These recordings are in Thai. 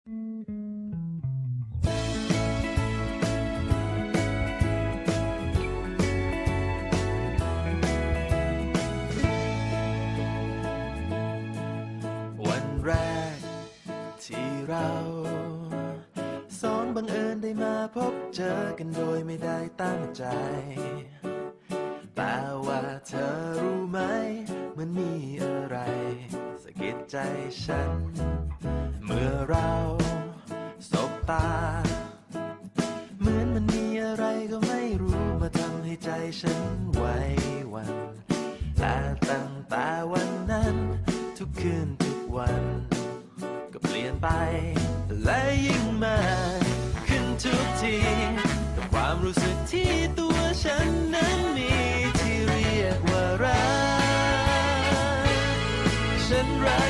วันแรกที่เราสองบังเอิญได้มาพบเจอกันโดยไม่ได้ตั้งใจ แต่ว่าเธอรู้ไหม มันมีอะไรสะกิดใจฉัน เราสบตา เหมือนมันมีอะไรก็ไม่รู้มาทำให้ใจฉันไหวหวันแต่ตั้งแต่วันนั้น ทุกคืนทุกวัน ก็เปลี่ยนไป และยิ่งมาขึ้นทุกที กับความรู้สึกที่ตัวฉันนั้นมีที่เรียกว่ารักฉันรัก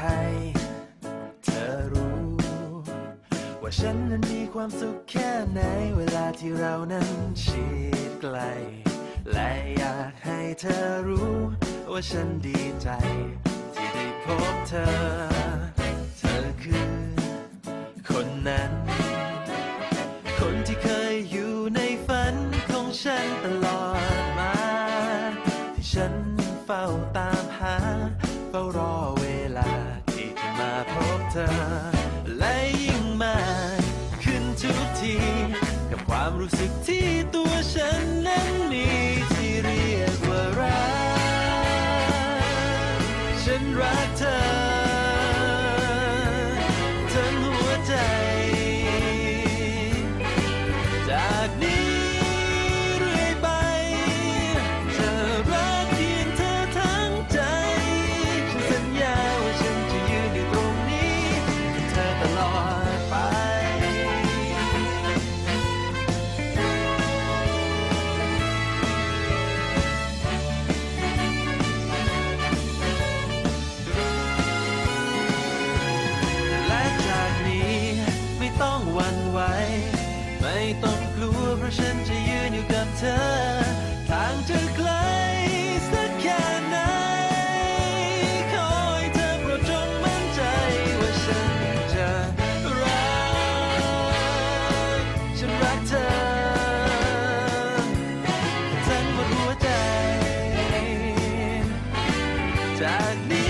ให้เธอรู้ ว่าฉันนั้นมีความสุขแค่ไหน เวลาที่เรานั้นชิดไกล และอยากให้เธอรู้ ว่าฉันดีใจ ที่ได้พบเธอ เธอคือ คนนั้น คนที่เคยอยู่ในฝันของฉันตลอดมาที่ฉัน และยิ่งมากขึ้นทุกที กับความรู้สึกที่ตัว ต้องกลัวเพราะฉันจะยืนอยู่กับเธอ ทางจะไกลสักแค่ไหน ขอให้เธอโปรดจงมั่นใจว่าฉันจะรัก ฉันรักเธอทั้งหมดหัวใจ จากนี้